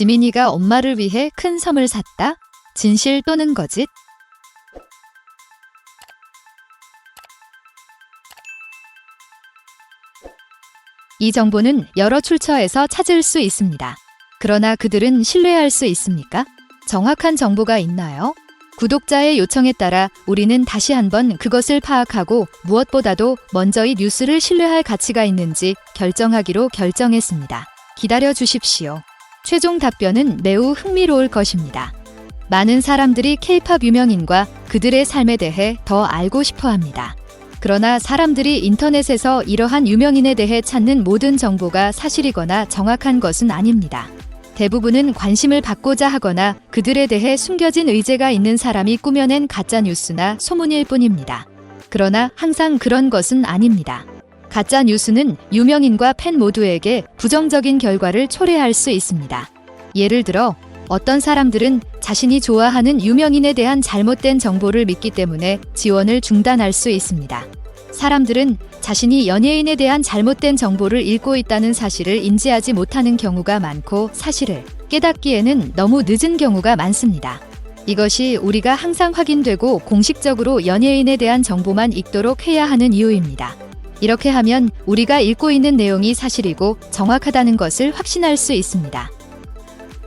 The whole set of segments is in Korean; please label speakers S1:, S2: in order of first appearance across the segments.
S1: 지민이가 엄마를 위해 큰 섬을 샀다? 진실 또는 거짓? 이 정보는 여러 출처에서 찾을 수 있습니다. 그러나 그들은 신뢰할 수 있습니까? 정확한 정보가 있나요? 구독자의 요청에 따라 우리는 다시 한번 그것을 파악하고 무엇보다도 먼저 이 뉴스를 신뢰할 가치가 있는지 결정하기로 결정했습니다. 기다려 주십시오. 최종 답변은 매우 흥미로울 것입니다. 많은 사람들이 케이팝 유명인과 그들의 삶에 대해 더 알고 싶어 합니다. 그러나 사람들이 인터넷에서 이러한 유명인에 대해 찾는 모든 정보가 사실이거나 정확한 것은 아닙니다. 대부분은 관심을 받고자 하거나 그들에 대해 숨겨진 의제가 있는 사람이 꾸며낸 가짜 뉴스나 소문일 뿐입니다. 그러나 항상 그런 것은 아닙니다. 가짜 뉴스는 유명인과 팬 모두에게 부정적인 결과를 초래할 수 있습니다. 예를 들어 어떤 사람들은 자신이 좋아하는 유명인에 대한 잘못된 정보를 믿기 때문에 지원을 중단할 수 있습니다. 사람들은 자신이 연예인에 대한 잘못된 정보를 읽고 있다는 사실을 인지하지 못하는 경우가 많고 사실을 깨닫기에는 너무 늦은 경우가 많습니다. 이것이 우리가 항상 확인되고 공식적으로 연예인에 대한 정보만 읽도록 해야 하는 이유입니다. 이렇게 하면 우리가 읽고 있는 내용이 사실이고 정확하다는 것을 확신할 수 있습니다.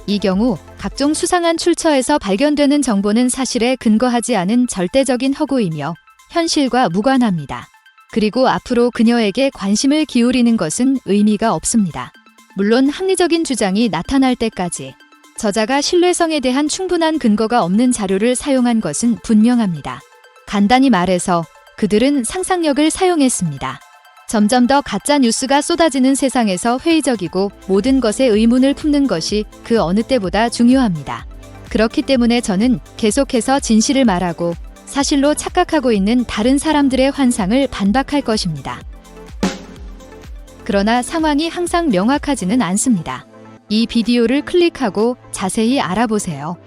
S1: 이 경우 각종 수상한 출처에서 발견되는 정보는 사실에 근거하지 않은 절대적인 허구이며 현실과 무관합니다. 그리고 앞으로 그녀에게 관심을 기울이는 것은 의미가 없습니다. 물론 합리적인 주장이 나타날 때까지 저자가 신뢰성에 대한 충분한 근거가 없는 자료를 사용한 것은 분명합니다. 간단히 말해서 그들은 상상력을 사용했습니다. 점점 더 가짜 뉴스가 쏟아지는 세상에서 회의적이고 모든 것에 의문을 품는 것이 그 어느 때보다 중요합니다. 그렇기 때문에 저는 계속해서 진실을 말하고 사실로 착각하고 있는 다른 사람들의 환상을 반박할 것입니다. 그러나 상황이 항상 명확하지는 않습니다. 이 비디오를 클릭하고 자세히 알아보세요.